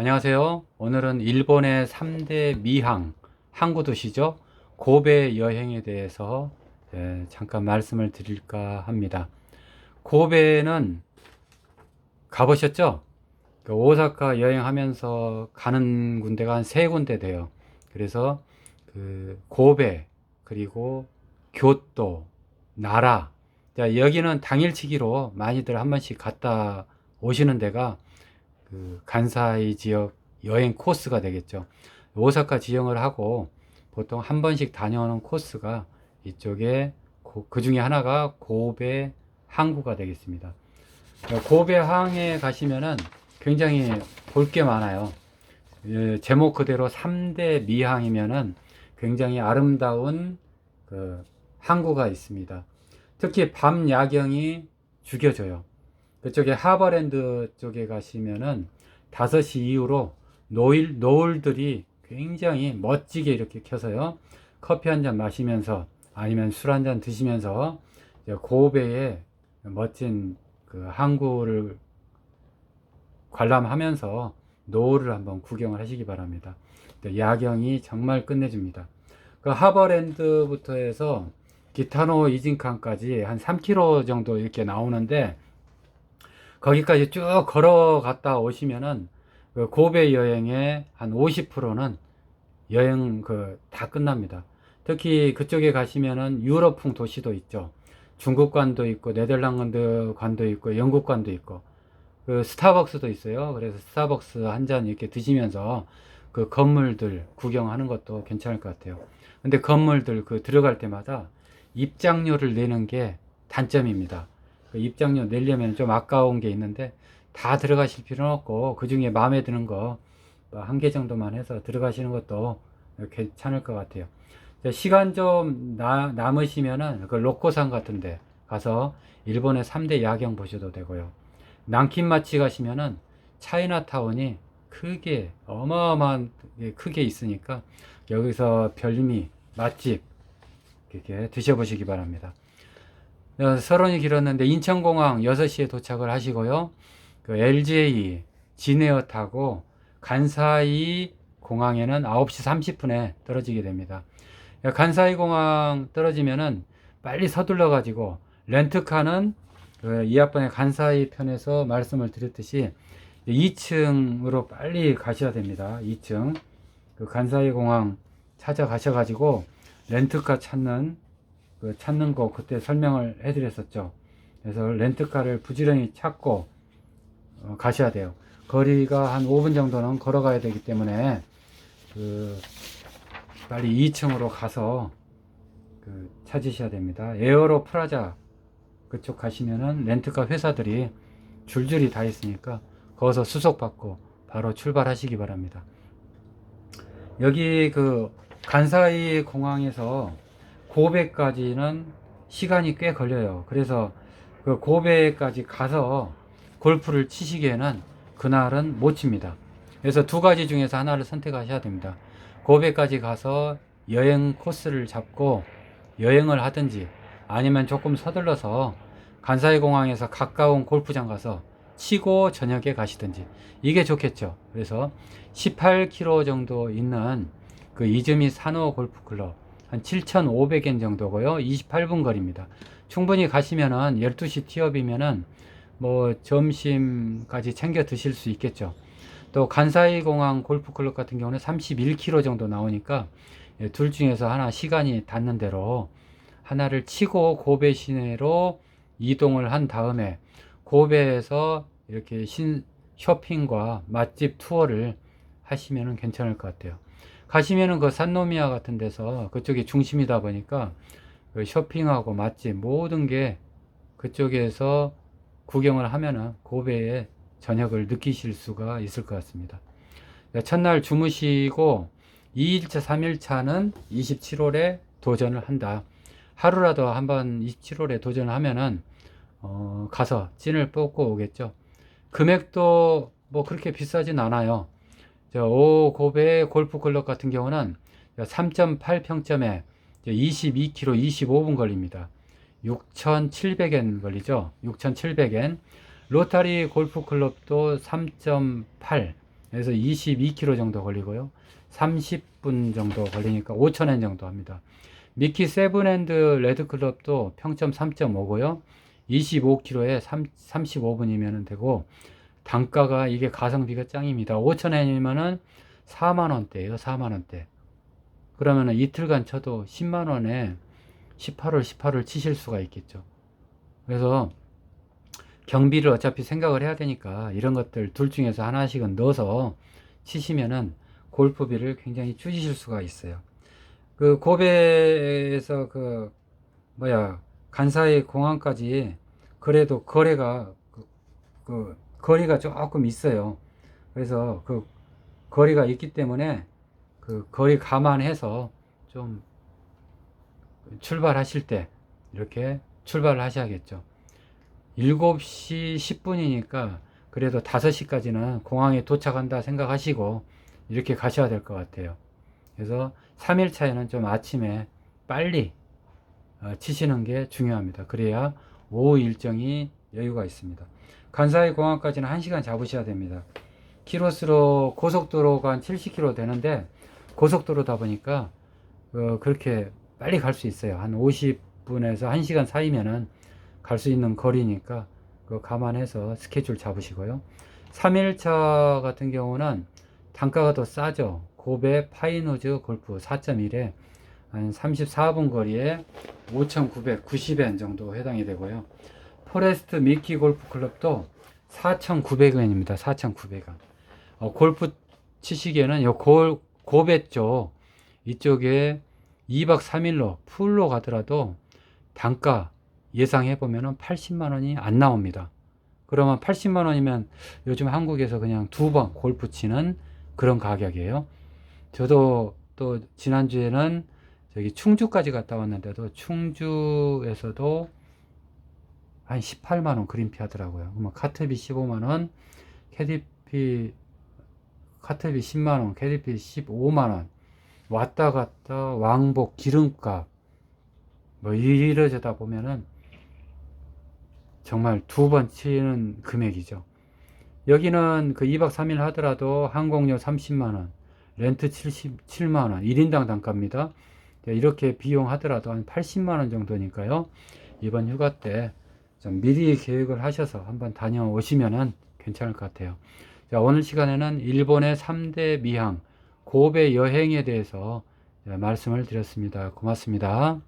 안녕하세요. 오늘은 일본의 3대 미항, 항구 도시죠. 고베 여행에 대해서 예, 잠깐 말씀을 드릴까 합니다. 고베는 가보셨죠? 그 오사카 여행하면서 가는 군데가 한 세 군데 돼요. 그래서 그 고베 그리고 교토, 나라. 자, 여기는 당일치기로 많이들 한 번씩 갔다 오시는 데가 그 간사이 지역 여행 코스가 되겠죠. 오사카 지형을 하고 보통 한 번씩 다녀오는 코스가 이쪽에 그 중에 하나가 고베 항구가 되겠습니다. 고베 항에 가시면은 굉장히 볼 게 많아요. 예, 제목 그대로 3대 미항이면은 굉장히 아름다운 그 항구가 있습니다. 특히 밤 야경이 죽여줘요. 그쪽에 하버랜드 쪽에 가시면은 5시 이후로 노일, 노을들이 굉장히 멋지게 이렇게 켜서요. 커피 한 잔 마시면서 아니면 술 한 잔 드시면서 고베의 멋진 그 항구를 관람하면서 노을을 한번 구경을 하시기 바랍니다. 야경이 정말 끝내줍니다. 그 하버랜드부터 해서 기타노 이진칸까지 한 3km 정도 이렇게 나오는데 거기까지 쭉 걸어갔다 오시면은 그 고베 여행의 한 50%는 여행 그 다 끝납니다. 특히 그쪽에 가시면은 유럽풍 도시도 있죠. 중국관도 있고 네덜란드 관도 있고 영국 관도 있고 그 스타벅스도 있어요. 그래서 스타벅스 한 잔 이렇게 드시면서 그 건물들 구경하는 것도 괜찮을 것 같아요. 근데 건물들 그 들어갈 때마다 입장료를 내는 게 단점입니다. 그 입장료 내려면 좀 아까운 게 있는데 다 들어가실 필요는 없고 그 중에 마음에 드는 거 한 개 정도만 해서 들어가시는 것도 괜찮을 것 같아요. 시간 좀 나, 남으시면은 그 로코산 같은데 가서 일본의 3대 야경 보셔도 되고요. 난킨마치 가시면은 차이나타운이 크게 어마어마한 크게 있으니까 여기서 별미 맛집 이렇게 드셔보시기 바랍니다. 어, 서론이 길었는데 인천공항 6시에 도착을 하시고요. 그 LJ 진에어 타고 간사이 공항에는 9시 30분에 떨어지게 됩니다. 간사이 공항 떨어지면은 빨리 서둘러 가지고 렌트카는 그 이하번에 간사이 편에서 말씀을 드렸듯이 2층으로 빨리 가셔야 됩니다. 2층 그 간사이 공항 찾아가셔 가지고 렌트카 찾는 그 찾는 거 그때 설명을 해드렸었죠. 그래서 렌트카를 부지런히 찾고 어, 가셔야 돼요. 거리가 한 5분 정도는 걸어가야 되기 때문에 그 빨리 2층으로 가서 그 찾으셔야 됩니다. 에어로 프라자 그쪽 가시면은 렌트카 회사들이 줄줄이 다 있으니까 거기서 수속받고 바로 출발하시기 바랍니다. 여기 그 간사이 공항에서 고베까지는 시간이 꽤 걸려요. 그래서 그 고베까지 가서 골프를 치시기에는 그날은 못 칩니다. 그래서 두 가지 중에서 하나를 선택하셔야 됩니다. 고베까지 가서 여행 코스를 잡고 여행을 하든지 아니면 조금 서둘러서 간사이 공항에서 가까운 골프장 가서 치고 저녁에 가시든지 이게 좋겠죠. 그래서 18km 정도 있는 그 이즈미 산호 골프 클럽 한 7,500엔 정도고요. 28분 거리입니다. 충분히 가시면은 12시 티업이면은 뭐 점심까지 챙겨 드실 수 있겠죠. 또 간사이 공항 골프 클럽 같은 경우는 31km 정도 나오니까 예, 둘 중에서 하나 시간이 닿는 대로 하나를 치고 고베 시내로 이동을 한 다음에 고베에서 이렇게 신 쇼핑과 맛집 투어를 하시면 괜찮을 것 같아요. 가시면은 그 산노미아 같은 데서 그쪽이 중심이다 보니까 그 쇼핑하고 맛집 모든 게 그쪽에서 구경을 하면은 고베의 저녁을 느끼실 수가 있을 것 같습니다. 첫날 주무시고 2일차, 3일차는 27홀에 도전을 한다. 하루라도 한번 27홀에 도전을 하면은 어, 가서 찐을 뽑고 오겠죠. 금액도 뭐 그렇게 비싸진 않아요. 저 오고베 골프 클럽 같은 경우는 3.8평점에 22km 25분 걸립니다. 6,700엔 걸리죠. 6,700엔. 로타리 골프 클럽도 3.8, 그래서 22km 정도 걸리고요. 30분 정도 걸리니까 5,000엔 정도 합니다. 미키 세븐핸드 레드 클럽도 평점 3.5고요. 25km에 35분이면 되고 단가가 이게 가성비가 짱입니다. 5,000엔이면은 4만 원대예요. 4만 원대. 그러면은 이틀간 쳐도 10만 원에 18월 18을 치실 수가 있겠죠. 그래서 경비를 어차피 생각을 해야 되니까 이런 것들 둘 중에서 하나씩은 넣어서 치시면은 골프비를 굉장히 줄이실 수가 있어요. 그 고베에서 그 뭐야 간사이 공항까지 그래도 거리가 그, 그 거리가 조금 있어요. 그래서 그 거리가 있기 때문에 그 거리 감안해서 좀 출발하실 때 이렇게 출발을 하셔야겠죠. 7시 10분이니까 그래도 5시까지는 공항에 도착한다 생각하시고 이렇게 가셔야 될 것 같아요. 그래서 3일 차에는 좀 아침에 빨리 어, 치시는 게 중요합니다. 그래야 오후 일정이 여유가 있습니다. 간사이 공항까지는 1시간 잡으셔야 됩니다. 키로수로 고속도로가 한 70km 되는데 고속도로다 보니까 어, 그렇게 빨리 갈 수 있어요. 한 50분에서 1시간 사이면은 갈 수 있는 거리니까 그거 감안해서 스케줄 잡으시고요. 3일차 같은 경우는 단가가 더 싸죠. 고베 파이노즈 골프 4.1에 한 34분 거리에 5,990엔 정도 해당이 되고요. 포레스트 미키 골프 클럽도 4,900원입니다. 4,900원. 어, 골프 치시기에는 요 골, 고베 쪽 이쪽에 2박 3일로 풀로 가더라도 단가 예상해 보면은 80만 원이 안 나옵니다. 그러면 80만 원이면 요즘 한국에서 그냥 두 번 골프 치는 그런 가격이에요. 저도 또 지난주에는 저기 충주까지 갔다 왔는데도 충주에서도 한 18만 원 그린피 하더라고요. 그러면 카트비 15만 원, 캐디피 카트비 10만 원, 캐디피 15만 원. 왔다 갔다 왕복 기름값 뭐 이러저다 보면은 정말 두 번 치는 금액이죠. 여기는 그 2박 3일 하더라도 항공료 30만원, 렌트 77만원, 1인당 단가입니다. 이렇게 비용 하더라도 한 80만원 정도니까요. 이번 휴가 때 좀 미리 계획을 하셔서 한번 다녀오시면은 괜찮을 것 같아요. 자, 오늘 시간에는 일본의 3대 미항, 고베 여행에 대해서 말씀을 드렸습니다. 고맙습니다.